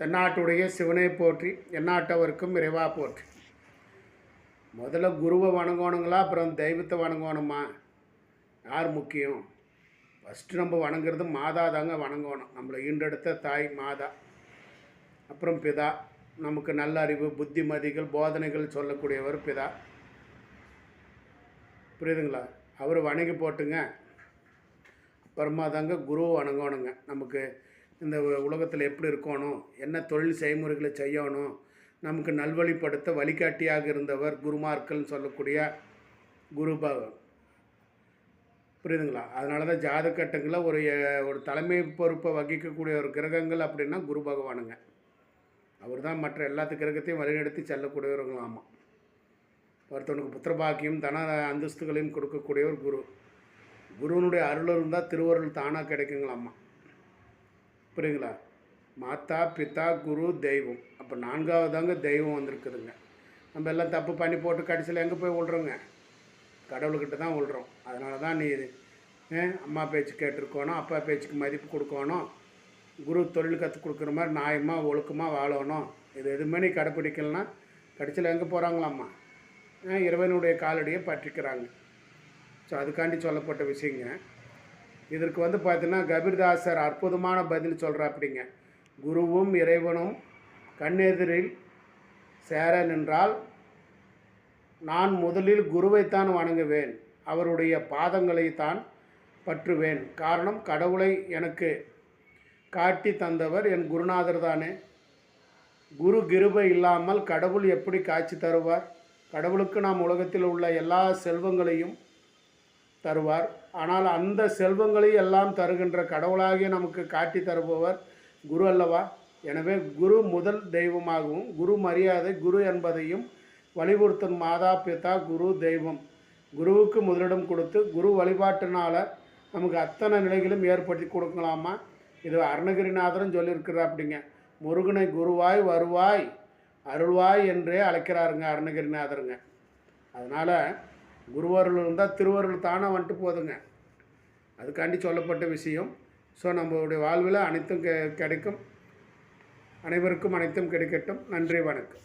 தென்னாட்டுடைய சிவனை போற்றி எந்நாட்டவருக்கும் இறைவா போற்றி. முதல்ல குருவை வணங்கணுங்களா? அப்புறம் தெய்வத்தை வணங்கணுமா? யார் முக்கியம்? ஃபஸ்ட்டு நம்ம வணங்குறது மாதா தாங்க வணங்கணும். நம்மளை ஈண்டெடுத்த தாய் மாதா. அப்புறம் பிதா. நமக்கு நல்ல அறிவு புத்திமதிகள் போதனைகள் சொல்லக்கூடியவர் பிதா. புரியுதுங்களா? அவர் வணங்கி போட்டுங்க. அப்புறமா தாங்க குருவை வணங்கணுங்க. நமக்கு இந்த உலகத்தில் எப்படி இருக்கணும்? என்ன தொழில் செய்முறைகளை செய்யணும்? நமக்கு நல்வழிப்படுத்த வழிகாட்டியாக இருந்தவர் குருமார்கள்னு சொல்லக்கூடிய குரு பகவான். புரியுதுங்களா? அதனால தான் ஜாதகட்டங்களில் ஒரு ஒரு தலைமை பொறுப்பை வகிக்கக்கூடிய ஒரு கிரகங்கள் அப்படின்னா குரு பகவானுங்க. அவர் தான் மற்ற எல்லாத்து கிரகத்தையும் வழிநடத்தி செல்லக்கூடியவர்களாமா ஒருத்தவனுக்கு புத்திரபாக்கியம் தன அந்தஸ்துகளையும் கொடுக்கக்கூடியவர் குரு. குருவனுடைய அருள் இருந்தால் திருவருள் தானாக கிடைக்குங்களாம்மா புரியுங்களா மாதா பிதா குரு தெய்வம். அப்போ நான்காவதாங்க தெய்வம் வந்திருக்குதுங்க. நம்ம எல்லாம் தப்பு பண்ணி போட்டு கடைசியில் எங்கே போய் விழுறோங்க கடவுள்கிட்ட தான் விழுறோம் அதனால தான் நீ இது அம்மா பேச்சு கேட்டிருக்கணும் அப்பா பேச்சுக்கு மதிப்பு கொடுக்கணும் குரு தொழில் கற்றுக் கொடுக்குற மாதிரி நியாயமாக ஒழுக்கமாக வாழணும் இது எதுவுமே நீ கடைப்பிடிக்கலனா கடைசியில் எங்கே போகிறாங்களாம்மா இறைவனுடைய காலடியை பற்றிக்கிறாங்க. ஸோ அதுக்காண்டி சொல்லப்பட்ட விஷயங்க. இதற்கு வந்து பார்த்தீங்கன்னா கபீர்தாசர் அற்புதமான பதில் சொல்கிறாப்பிடிங்க குருவும் இறைவனும் கண்ணெதிரில் சேர நின்றால் நான் முதலில் குருவைத்தான் வணங்குவேன். அவருடைய பாதங்களைத்தான் பற்றுவேன். காரணம் கடவுளை எனக்கு காட்டி தந்தவர் என் குருநாதர் தானே. குரு கிருபை இல்லாமல் கடவுள் எப்படி காட்சி தருவார்? கடவுளுக்கு நாம் உலகத்தில் உள்ள எல்லா செல்வங்களையும் தருவார். ஆனால் அந்த செல்வங்களை எல்லாம் தருகின்ற கடவுளாகிய நமக்கு காட்டி தருபவர் குரு அல்லவா? எனவே குரு முதல் தெய்வமாகவும் குரு மரியாதை குரு என்பதையும் வலியுறுத்தும் மாதா பிதா குரு தெய்வம். குருவுக்கு முதலிடம் கொடுத்து குரு வழிபாட்டினால நமக்கு அத்தனை நிலைகளும் ஏற்படுத்தி கொடுக்கலாமா? இது அருணகிரிநாதரும் சொல்லியிருக்கிறார் அப்படிங்க முருகனை குருவாய் வருவாய் அருள்வாய் என்றே அழைக்கிறாருங்க அருணகிரிநாதருங்க. அதனால் குருவருள் இருந்தால் திருவருள் தானாக வந்துட்டு போதுங்க. அதுக்காண்டி சொல்லப்பட்ட விஷயம். ஸோ நம்மளுடைய வாழ்வில் அனைத்தும் கெ கிடைக்கும். அனைவருக்கும் அனைத்தும் கிடைக்கட்டும். நன்றி வணக்கம்.